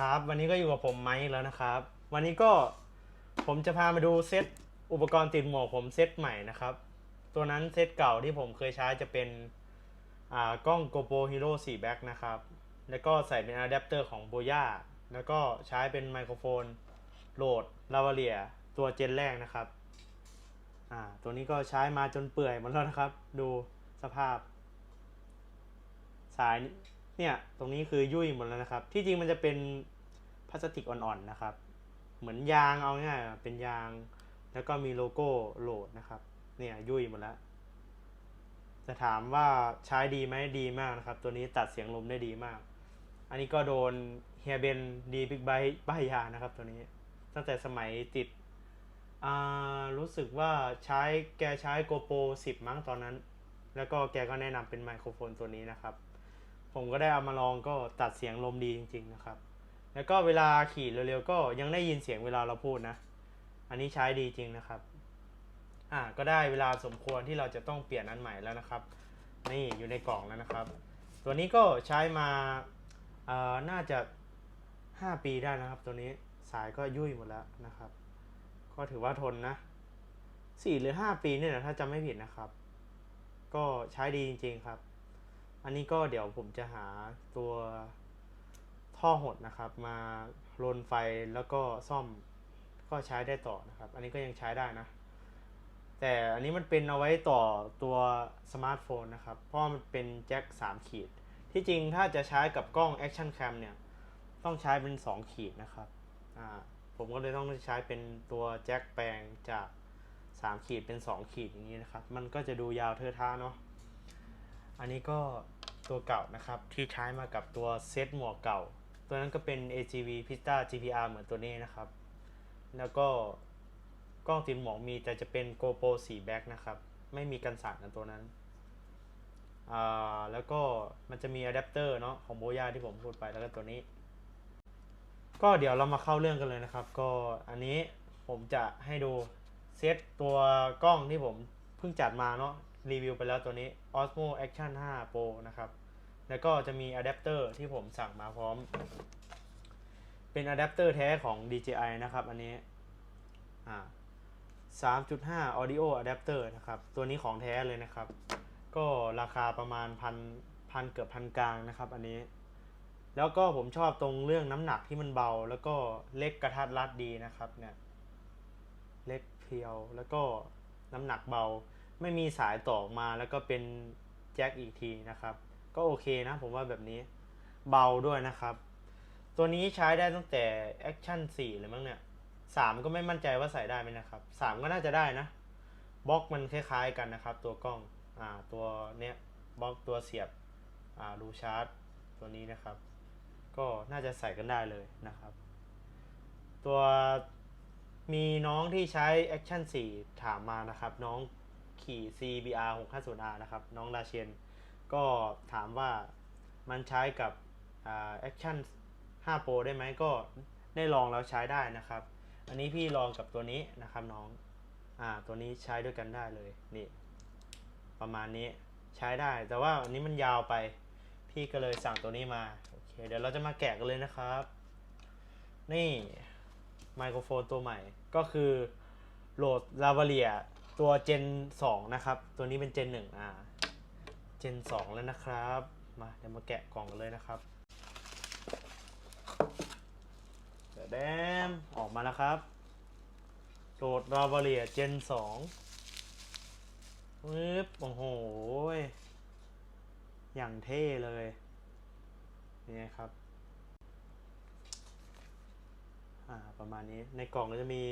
ครับ วันนี้ก็อยู่กับผมไมค์แล้วนะครับ วันนี้ก็ผมจะพามาดูเซตอุปกรณ์ติดหมวกผมเซตใหม่นะครับ ตัวนั้นเซตเก่าที่ผมเคยใช้จะเป็นอ่ากล้อง GoPro Hero 4 Back นะครับ แล้วก็ใส่เป็นอะแดปเตอร์ของ Boya แล้วก็ใช้เป็นไมโครโฟนโหลด Lavalier ตัวเจนแรกนะครับ อ่า ตัวนี้ก็ใช้มาจนเปื่อยหมดแล้วนะครับ ดูสภาพ สายเนี่ย ตรงนี้คือยุ่ยหมดแล้วนะครับ ที่จริงมันจะเป็น พลาสติกอ่อนๆนะครับ เหมือนยางเอาง่ายเป็นยาง แล้วก็มีโลโก้โหลดนะครับ เนี่ยยุ่ยหมดแล้ว จะถามว่าใช้ดีไหมดีมากนะครับ ตัวนี้ตัดเสียงลมได้ดีมาก อันนี้ก็โดนเฮียเบนดีบิ๊กไบป้ายยานะครับ ตัวนี้ ตั้งแต่สมัยติดอ่ารู้สึกว่าใช้แกใช้ GoPro 10 มั้งตอนนั้น แล้วก็แกก็แนะนำเป็นไมโครโฟนตัวนี้นะครับ ผมก็ได้เอามาลองก็ตัดเสียงลมดีจริง ๆ นะครับ แล้วก็เวลาขี่เร็วๆก็ยังได้ยินเสียงเวลาเราพูดนะ อันนี้ใช้ดีจริงนะครับ อ่าก็ได้เวลาสมควรที่เราจะต้องเปลี่ยนอันใหม่แล้วนะครับ นี่อยู่ในกล่องแล้วนะครับ ตัวนี้ก็ใช้มาเอ่อน่าจะ 5 ปีได้นะครับ ตัวนี้สายก็ยุ่ยหมดแล้วนะครับ ก็ถือว่าทนนะ4หรือ5ปีเนี่ยนะถ้าจำไม่ผิดนะครับ ก็ใช้ดีจริงๆครับ อันนี้ก็เดี๋ยวผมจะหาตัว ท่อหดนะครับมาลนไฟแล้วก็ซ่อมก็ใช้ได้ต่อนะครับ อันนี้ก็ยังใช้ได้นะ แต่อันนี้มันเป็นเอาไว้ต่อตัวสมาร์ทโฟนนะครับ เพราะมันเป็นแจ็ค3ขีด ที่จริงถ้าจะใช้กับกล้อง Action Cam เนี่ย ต้องใช้เป็น 2 ขีดนะครับ อ่า ผมก็เลยต้องใช้เป็นตัวแจ็คแปลงจาก 3 ขีดเป็น 2 ขีดอย่างนี้นะครับ มันก็จะดูยาวเทอะท่าเนาะ อันนี้ก็ตัวเก่านะครับที่ใช้มากับตัวเซตหมวกเก่า ตัวนั้นก็เป็น AGV Pista GPR เหมือนตัวนี้นะครับ แล้วก็กล้องติดหมอกมีแต่จะเป็น GoPro 4 Back นะครับ ไม่มีกันสั่นนะตัวนั้น อ่า แล้วก็มันจะมีอะแดปเตอร์เนาะของโบยาที่ผมพูดไปแล้วก็ตัวนี้ ก็เดี๋ยวเรามาเข้าเรื่องกันเลยนะครับ ก็อันนี้ผมจะให้ดูเซตตัวกล้องที่ผมเพิ่งจัดมาเนาะรีวิวไปแล้วตัวนี้ Osmo Action 5 Pro นะครับ แล้วก็จะมีอะแดปเตอร์ที่ผมสั่งมาพร้อม เป็นอะแดปเตอร์แท้ของ DJI นะครับ อันนี้อ่า3.5 Audio Adapter นะครับ ตัวนี้ของแท้เลยนะครับ ก็ราคาประมาณพันพันเกือบพันกลางนะครับ อันนี้ แล้วก็ผมชอบตรงเรื่องน้ำหนักที่มันเบา แล้วก็เล็กกระทัดรัดดีนะครับ เนี่ย เล็กเพียว แล้วก็น้ำหนักเบา ไม่มีสายต่อมา แล้วก็เป็นแจ็คอีกทีนะครับ ก็โอเคนะผมว่าแบบนี้เบาด้วยนะครับ ตัวนี้ใช้ได้ตั้งแต่ Action 4 เลยมั้งเนี่ย3ก็ไม่มั่นใจว่าใส่ได้ไหมนะครับ3ก็น่าจะได้นะบล็อกมันคล้ายๆกันนะครับ ตัวกล้องอ่าตัวเนี้ยบล็อกตัวเสียบอ่ารูชาร์จตัวนี้นะครับ ก็น่าจะใส่กันได้เลยนะครับ ตัวมีน้องที่ใช้ Action 4 ถามมานะครับ น้องขี่ CBR 650R นะครับ น้องราเชน ก็ถามว่ามันใช้กับแอ่า Action 5 Pro ได้ไหมก็ได้ลองแล้วใช้ได้นะครับ อันนี้พี่ลองกับตัวนี้นะครับน้องอ่าตัวนี้ใช้ด้วยกันได้เลยนี่ ประมาณนี้ใช้ได้ แต่ว่าอันนี้มันยาวไป พี่ก็เลยสั่งตัวนี้มาโอเคเดี๋ยวเราจะมาแกะกันเลยนะครับ นี่ไมโครโฟนตัวใหม่ก็คือโหลด Lavalier ตัว Gen 2 นะครับ ตัวนี้เป็น Gen 1อ่า Gen 2แล้วนะครับ มาเดี๋ยวมาแกะกล่องกันเลยนะครับเดี๋ยวแดมออกมาแล้วครับโหลด Lavalier Gen 2ปึ๊บโอ้โห อย่างเท่เลยนี่ครับ อ่า ประมาณนี้ในกล่องก็จะมี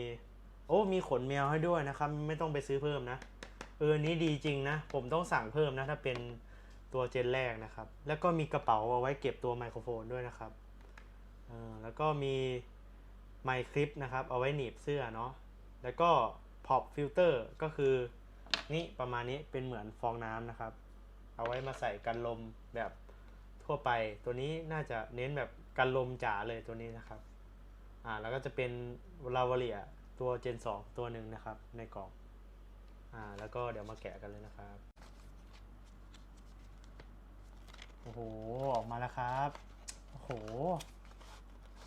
โอ้ มีขนแมวให้ด้วยนะครับ ไม่ต้องไปซื้อเพิ่มนะ เออนี้ดีจริงนะ ผมต้องสั่งเพิ่มนะ ถ้าเป็นตัวเจนแรกนะครับ แล้วก็มีกระเป๋าเอาไว้เก็บตัวไมโครโฟนด้วยนะครับเออแล้วก็มีไมค์คลิปนะครับ เอาไว้หนีบเสื้อเนาะแล้วก็พอปฟิลเตอร์ก็คือนี่ประมาณนี้เป็นเหมือนฟองน้ำนะครับ เอาไว้มาใส่กันลมแบบทั่วไป ตัวนี้น่าจะเน้นแบบกันลมจ๋าเลยตัวนี้นะครับ อ่าแล้วก็จะเป็นลาวเลียตัว Gen 2 ตัวหนึ่งนะครับในกล่อง อ่า แล้วก็เดี๋ยวมาแกะกันเลยนะครับ โอ้โห ออกมาแล้วครับ โอ้โห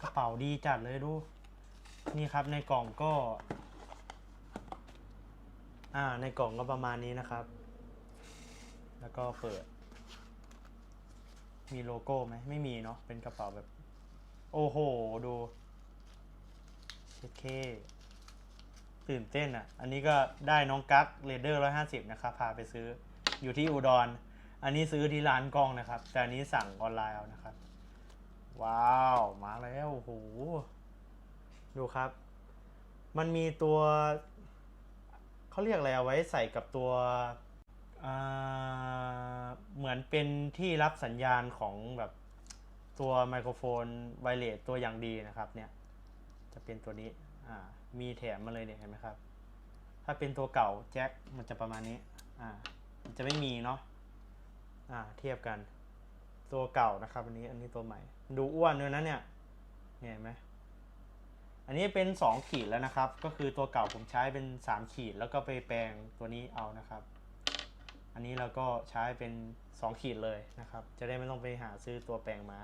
กระเป๋าดีจัดเลยดู นี่ครับในกล่องก็ อ่า ในกล่องก็ประมาณนี้นะครับ แล้วก็เปิด มีโลโก้ไหม ไม่มีเนาะ เป็นกระเป๋าแบบ โอ้โห ดูเช็ดเค ตื่นเต้นอะ อันนี้ก็ได้น้องกั๊กเรเดอร์ร้อยห้าสิบนะครับ พาไปซื้ออยู่ที่อุดร อันนี้ซื้อที่ร้านกล้องนะครับ แต่อันนี้สั่งออนไลน์เอานะครับ ว้าว มาแล้วโอ้โห ดูครับ มันมีตัว เขาเรียกอะไรเอาไว้ใส่กับตัวเหมือนเป็นที่รับสัญญาณของแบบตัวไมโครโฟนไวเลสตัวอย่างดีนะครับเนี่ย จะเป็นตัวนี้อ่า มีแถมมาเลยเนี่ยเห็นไหมครับ ถ้าเป็นตัวเก่าแจ็คมันจะประมาณนี้ อ่า มันจะไม่มีเนาะ อ่า เทียบกัน ตัวเก่านะครับอันนี้ อันนี้ตัวใหม่ ดูอ้วนด้วยนะเนี่ย เนี่ยเห็นไหมอันนี้เป็น 2 ขีดแล้วนะครับ ก็คือตัวเก่าผมใช้เป็น 3 ขีดแล้วก็ไปแปลงตัวนี้เอานะครับ อันนี้เราก็ใช้เป็น 2 ขีดเลยนะครับ จะได้ไม่ต้องไปหาซื้อตัวแปลงมา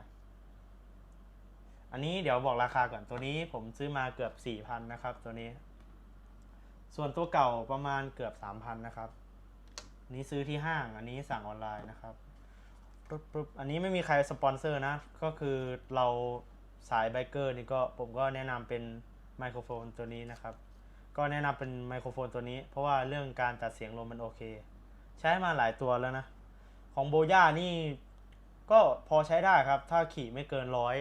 อันนี้เดี๋ยวบอกราคาก่อนตัวนี้ผมซื้อมาเกือบ 4,000 นะครับ ตัวนี้ ส่วนตัวเก่าประมาณเกือบ 3,000 นะครับนนี้ซื้อที่ห้างอันนี้สั่งออนไลน์นะครับปุ๊บปุ๊บอันนี้ไม่มีใครสปอนเซอร์นะ ก็คือเราสายไบเกอร์นี่ก็ผมก็แนะนำเป็นไมโครโฟนตัวนี้นะครับ ก็แนะนำเป็นไมโครโฟนตัวนี้ เพราะว่าเรื่องการตัดเสียงลมมันโอเค ใช้มาหลายตัวแล้วนะ ของโบย่านี่ก็พอใช้ได้ครับ ถ้าขี่ไม่เกินร้อย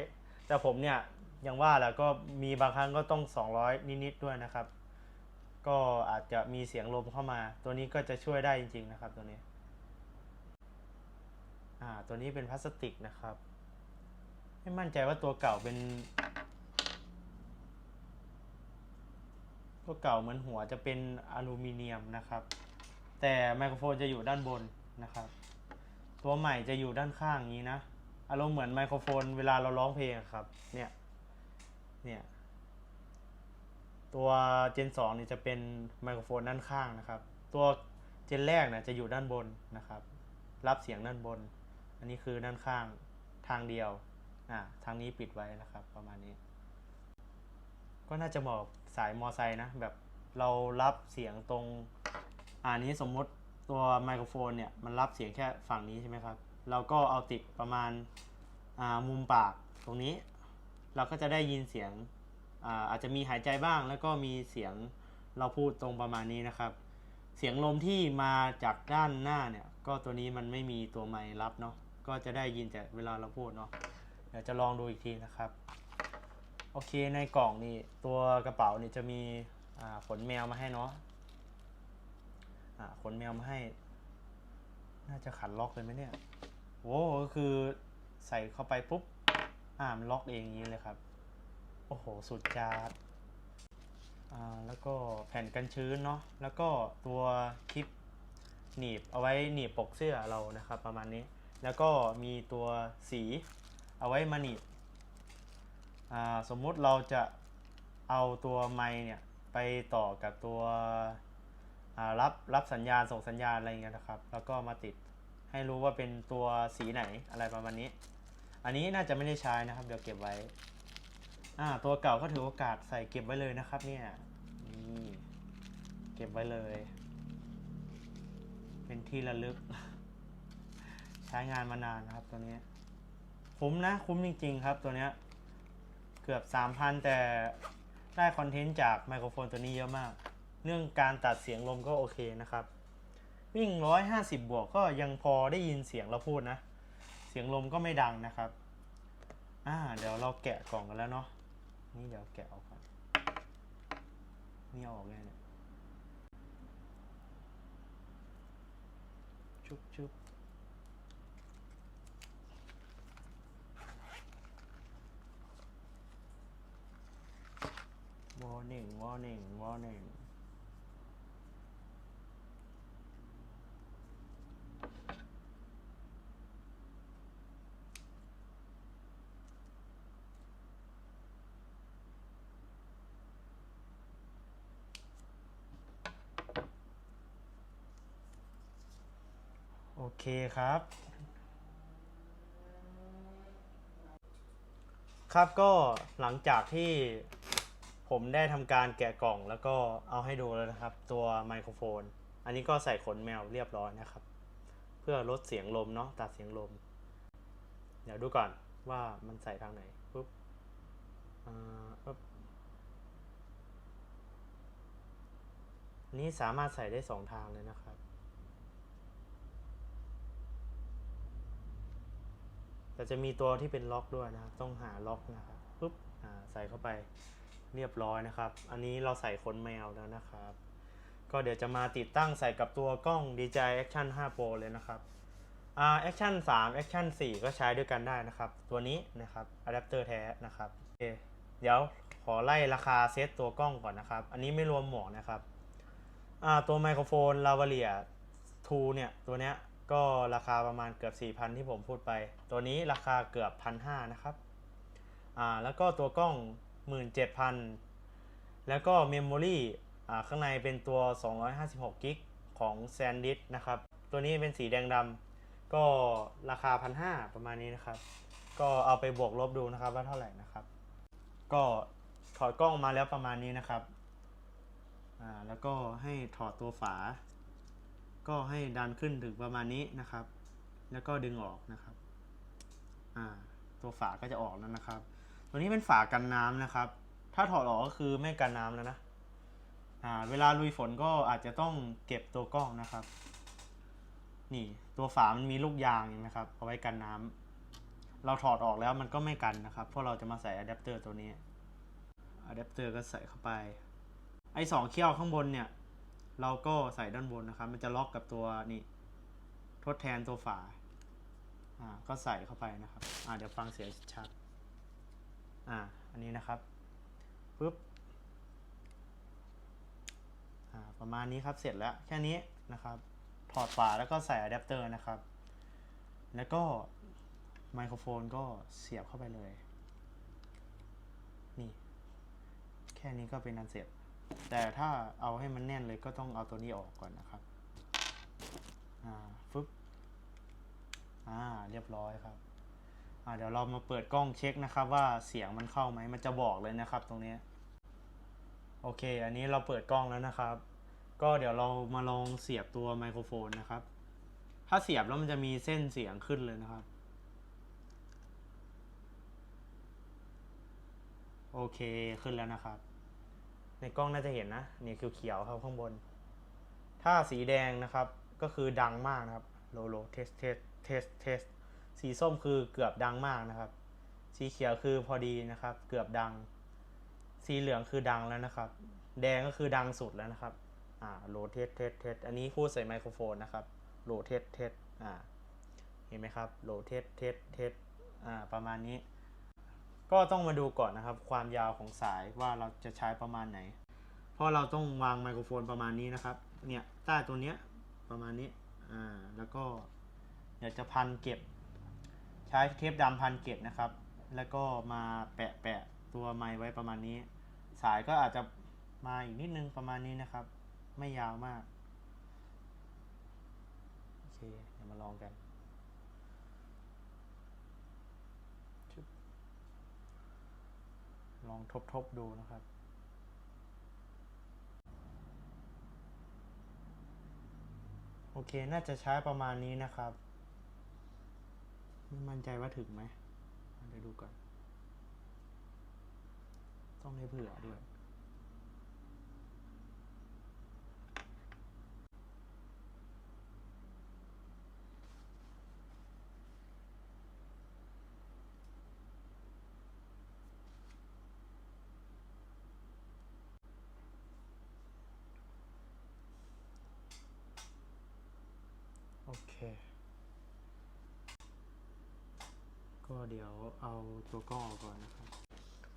แต่ผมเนี่ยยังว่าแหละก็มีบางครั้งก็ต้อง 200 นิดๆด้วยนะครับ ก็อาจจะมีเสียงลมเข้ามา ตัวนี้ก็จะช่วยได้จริง ๆ นะครับตัวนี้อ่าตัวนี้เป็นพลาสติกนะครับไม่มั่นใจว่าตัวเก่าเป็นตัวเก่าเหมือนหัวจะเป็นอลูมิเนียมนะครับ แต่ไมโครโฟนจะอยู่ด้านบนนะครับ ตัวใหม่จะอยู่ด้านข้างนี้นะ อารมณ์เหมือนไมโครโฟน เวลาเราร้องเพลงครับ เนี่ย เนี่ย ตัวเจน2นี่จะเป็นไมโครโฟนด้านข้างนะครับ ตัวเจนแรกนะจะอยู่ด้านบนนะครับ รับเสียงด้านบน อันนี้คือด้านข้างทางเดียวอ่าทางนี้ปิดไว้นะครับ ประมาณนี้ ก็น่าจะเหมาะสายมอไซค์นะ แบบเรารับเสียงตรงอ่านี้สมมติตัวไมโครโฟนเนี่ยมันรับเสียงแค่ฝั่งนี้ใช่ไหมครับ เราก็เอาติดประมาณามุมปากตรงนี้ เราก็จะได้ยินเสียงอาอาจจะมีหายใจบ้าง แล้วก็มีเสียงเราพูดตรงประมาณนี้นะครับ เสียงลมที่มาจากด้านหน้าเนี่ยก็ตัวนี้มันไม่มีตัวไมค์รับเนาะก็จะได้ยินแต่เวลาเราพูดเนาะเดี๋ยวจะลองดูอีกทีนะครับโอเคในกล่องนี่ตัวกระเป๋านี่จะมีขนแมวมาให้เนาะขนแมวมาให้ น่าจะขันล็อกเลยไหมเนี่ย โอ้ก็คือใส่เข้าไปปุ๊บอ่ามล็อกเองอย่างนี้เลยครับ โอ้โห สุดจัดอ่าแล้วก็แผ่นกันชื้นเนาะแล้วก็ตัวคลิปหนีบเอาไว้หนีบปกเสื้อเรานะครับ ประมาณนี้ แล้วก็มีตัวสีเอาไว้มาหนีบอ่าสมมุติเราจะเอาตัวไมค์เนี่ยไปต่อกับตัวอ่ารับรับสัญญาณส่งสัญญาณอะไรเงี้ยนะครับ แล้วก็มาติด ให้รู้ว่าเป็นตัวสีไหนอะไรประมาณนี้ อันนี้น่าจะไม่ได้ใช้นะครับ เดี๋ยวเก็บไว้ อ่า ตัวเก่าก็ถือโอกาสใส่เก็บไว้เลยนะครับ เนี่ย นี่เก็บไว้เลย เป็นที่ระลึก ใช้งานมานานนะครับตัวนี้คุ้มนะ คุ้มจริง ๆ ครับตัวเนี้ย เกือบ 3,000 แต่ได้คอนเทนต์จากไมโครโฟนตัวนี้เยอะมาก เรื่องการตัดเสียงลมก็โอเคนะครับ วิ่ง 150 บวกก็ยังพอได้ยินเสียงเราพูดนะ เสียงลมก็ไม่ดังนะครับ อ่า เดี๋ยวเราแกะกล่องกันแล้วเนาะ นี่เดี๋ยวแกะออกก่อน นี่อออกไงเนี่ย ชุบชุบ warning warning warning โอ เคครับ ครับก็หลังจากที่ผมได้ทำการแกะกล่องแล้วก็เอาให้ดูแล้วนะครับ ตัวไมโครโฟน อันนี้ก็ใส่ขนแมวเรียบร้อยนะครับ เพื่อลดเสียงลมเนาะตัดเสียงลม เดี๋ยวดูก่อนว่ามันใส่ทางไหนปุ๊บอ่าปุ๊บนี้สามารถใส่ได้สองทางเลยนะครับ แต่จะมีตัวที่เป็นล็อกด้วยนะครับ ต้องหาล็อกนะครับปุ๊บอ่าใส่เข้าไปเรียบร้อยนะครับ อันนี้เราใส่ขนแมวแล้วนะครับ ก็เดี๋ยวจะมาติดตั้งใส่กับตัวกล้อง DJI Action 5 Pro เลยนะครับอ่า Action 3 Action 4 ก็ใช้ด้วยกันได้นะครับ ตัวนี้นะครับอะแดปเตอร์แท้นะครับโอเคเดี๋ยวขอไล่ราคาเซตตัวกล้องก่อนนะครับ อันนี้ไม่รวมหมวกนะครับอ่าตัวไมโครโฟน Lavalier 2เนี่ยตัวเนี้ย ก็ราคาประมาณเกือบ 4,000 ที่ผมพูดไป ตัวนี้ราคาเกือบ 1,500 นะครับ อ่า แล้วก็ตัวกล้อง 17,000 แล้วก็เมมโมรี่ อ่า ข้างในเป็นตัว 256กิกของ SanDisk นะครับ ตัวนี้เป็นสีแดงดำ ก็ราคา 1,500 ประมาณนี้นะครับ ก็เอาไปบวกลบดูนะครับว่าเท่าไหร่นะครับ ก็ถอดกล้องมาแล้วประมาณนี้นะครับ อ่า แล้วก็ให้ถอดตัวฝา ก็ให้ดันขึ้นถึงประมาณนี้นะครับ แล้วก็ดึงออกนะครับอ่าตัวฝาก็จะออกแล้วนะครับ ตัวนี้เป็นฝากันน้ำนะครับ ถ้าถอดออกก็คือไม่กันน้ำแล้วนะอ่าเวลาลุยฝนก็อาจจะต้องเก็บตัวกล้องนะครับ นี่ตัวฝามันมีลูกยางเห็นไหมครับเอาไว้กันน้ำเราถอดออกแล้วมันก็ไม่กันนะครับเพราะเราจะมาใส่อะแดปเตอร์ตัวนี้อะแดปเตอร์ก็ใส่เข้าไปไอ้สองเขี้ยวข้างบนเนี่ย เราก็ใส่ด้านบนนะครับ มันจะล็อกกับตัวนี่ทดแทนตัวฝาอ่าก็ใส่เข้าไปนะครับอ่าเดี๋ยวฟังเสียงชัดอ่าอันนี้นะครับปุ๊บอ่าประมาณนี้ครับเสร็จแล้วแค่นี้นะครับถอดฝาแล้วก็ใส่อะแดปเตอร์นะครับ แล้วก็ไมโครโฟนก็เสียบเข้าไปเลย นี่ แค่นี้ก็เป็นอันเสร็จ แต่ถ้าเอาให้มันแน่นเลยก็ต้องเอาตัวนี้ออกก่อนนะครับ อ่าฟึบอ่า เรียบร้อยครับอ่าเดี๋ยวเรามาเปิดกล้องเช็คนะครับว่าเสียงมันเข้าไหมมันจะบอกเลยนะครับตรงนี้โอเค อันนี้เราเปิดกล้องแล้วนะครับ ก็เดี๋ยวเรามาลองเสียบตัวไมโครโฟนนะครับ ถ้าเสียบแล้วมันจะมีเส้นเสียงขึ้นเลยนะครับ โอเคขึ้นแล้วนะครับ ในกล้องน่าจะเห็นนะนี่คือเขียวครับข้างบน ถ้าสีแดงนะครับก็คือดังมากนะครับโลโลเทสเทสเทสเทสสีส้มคือเกือบดังมากนะครับ สีเขียวคือพอดีนะครับ เกือบดัง สีเหลืองคือดังแล้วนะครับ แดงก็คือดังสุดแล้วนะครับอ่าโลเทสเทสเทสอันนี้พูดใส่ไมโครโฟนนะครับโลเทสเทสอ่าเห็นไหมครับโลเทสเทสเทสอ่าประมาณนี้ ก็ต้องมาดูก่อนนะครับ ความยาวของสายว่าเราจะใช้ประมาณไหน เพราะเราต้องวางไมโครโฟนประมาณนี้นะครับ เนี่ยใต้ตัวเนี้ยประมาณนี้ อ่า แล้วก็เดี๋ยวจะพันเก็บ ใช้เทปดำพันเก็บนะครับ แล้วก็มาแปะแปะตัวไม้ไว้ประมาณนี้ สายก็อาจจะมาอีกนิดนึงประมาณนี้นะครับ ไม่ยาวมาก โอเค เดี๋ยวมาลองกันชึบ ลองทบๆดูนะครับ โอเค น่าจะใช้ประมาณนี้นะครับ ไม่มั่นใจว่าถึงไหมเดี๋ยวดูก่อน ต้องให้เผื่อด้วย โอเค ก็เดี๋ยวเอาตัวกล้องออกก่อนนะครับ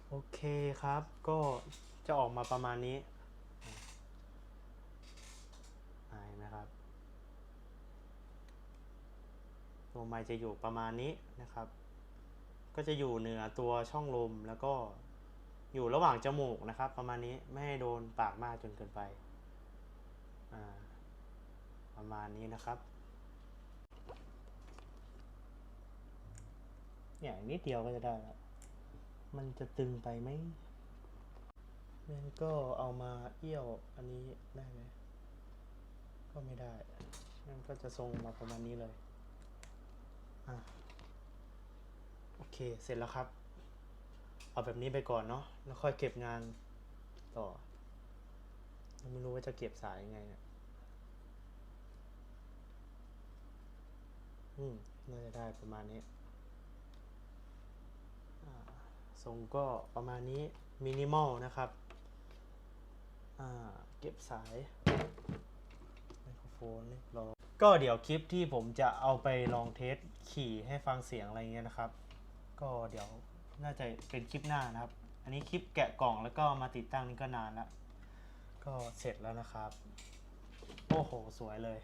โอเคครับ ก็จะออกมาประมาณนี้อ่าเห็นไหมครับ ตัวไมค์จะอยู่ประมาณนี้นะครับ ก็จะอยู่เหนือตัวช่องลมแล้วก็อยู่ระหว่างจมูกนะครับ ประมาณนี้ไม่ให้โดนปากมากจนเกินไป ประมาณนี้นะครับ เนี่ยนิดเดียวก็จะได้แล้ว มันจะตึงไปไหมงั้นก็เอามาเอี้ยวอันนี้ได้ไหมก็ไม่ได้งั้นก็จะทรงมาประมาณนี้เลย อะ โอเค เสร็จแล้วครับ เอาแบบนี้ไปก่อนเนาะ แล้วค่อยเก็บงานต่อยังไม่รู้ว่าจะเก็บสายยังไงเนี่ย อืม น่าจะได้ประมาณนี้อ่า ทรงก็ประมาณนี้มินิมอลนะครับเก็บสายไมโครโฟนเรียบร้อยก็เดี๋ยวคลิปที่ผมจะเอาไปลองเทสขี่ให้ฟังเสียงอะไรเงี้ยนะครับ ก็เดี๋ยวน่าจะเป็นคลิปหน้านะครับ อันนี้คลิปแกะกล่องแล้วก็มาติดตั้งนี่ก็นานล้วก็เสร็จแล้วนะครับ โอ้โห สวยเลย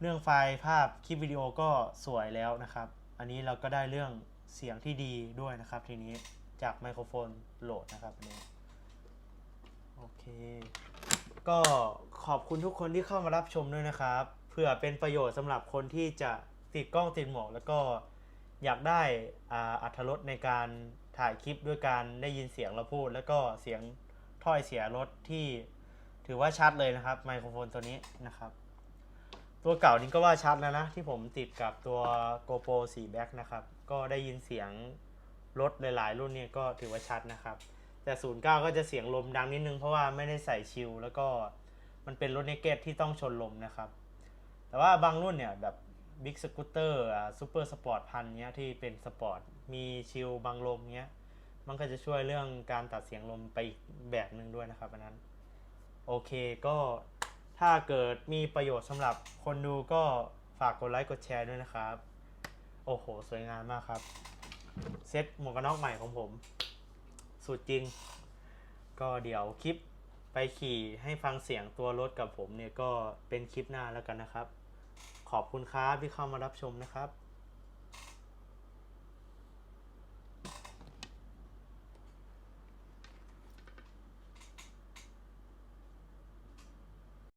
เรื่องไฟล์ภาพคลิปวิดีโอก็สวยแล้วนะครับ อันนี้เราก็ได้เรื่อง เสียงที่ดีด้วยนะครับทีนี้จากไมโครโฟนโหลดนะครับนนี้โอเค ก็ขอบคุณทุกคนที่เข้ามารับชมด้วยนะครับ เพื่อเป็นประโยชน์สำหรับคนที่จะติดกล้องติดหมวกแล้วก็อยากได้อ่าอัธรสในการถ่ายคลิปด้วยการได้ยินเสียงเราพูด แล้วก็เสียงถ้อยเสียรถที่ถือว่าชัดเลยนะครับ ไมโครโฟนตัวนี้นะครับ ตัวเก่านี้ก็ว่าชัดแล้วนะ ที่ผมติดกับตัว GoPro 4 Back นะครับ ก็ได้ยินเสียงรถหลายๆ รุ่นเนี่ยก็ถือว่าชัดนะครับ แต่ 09 ก็จะเสียงลมดังนิดนึงเพราะว่าไม่ได้ใส่ชิลแล้วก็มันเป็นรถเนเกตที่ต้องชนลมนะครับ แต่ว่าบางรุ่นเนี่ยแบบบิ๊กสกูตเตอร์อ่าซูเปอร์สปอร์ตพันเนี้ยที่เป็นสปอร์ตมีชิลบังลมเนี้ยมันก็จะช่วยเรื่องการตัดเสียงลมไปอีกแบบหนึ่งด้วยนะครับอันนั้นโอเคก็ถ้าเกิดมีประโยชน์สำหรับคนดูก็ฝากกดไลค์กดแชร์ด้วยนะครับ โอ้โห สวยงามมากครับ เซ็ตหมวกกันน็อกใหม่ของผม สุดจริง ก็เดี๋ยวคลิปไปขี่ให้ฟังเสียงตัวรถกับผมเนี่ยก็เป็นคลิปหน้าแล้วกันนะครับ ขอบคุณครับที่เข้ามารับชมนะครับ